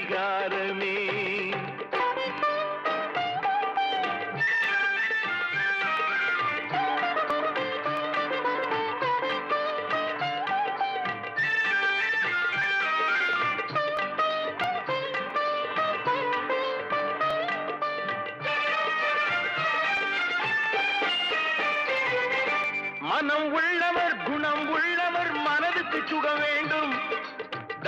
அதிகாரமே மனம் உள்ளவர் குணம் உள்ளவர் மனதுக்கு சுகமே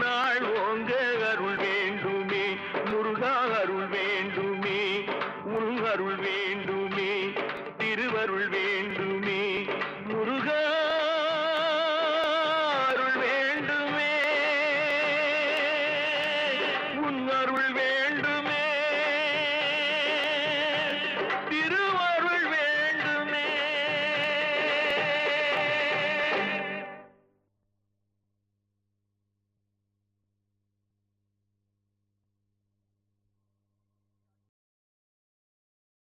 நாள் ஓங்க அருள் வேண்டுமே முருகா அருள் வேண்டுமே உன் அருள் வேண்டுமே திருவருள் வேண்டுமே முருகா அருள் வேண்டுமே உன் அருள் வேண்டுமே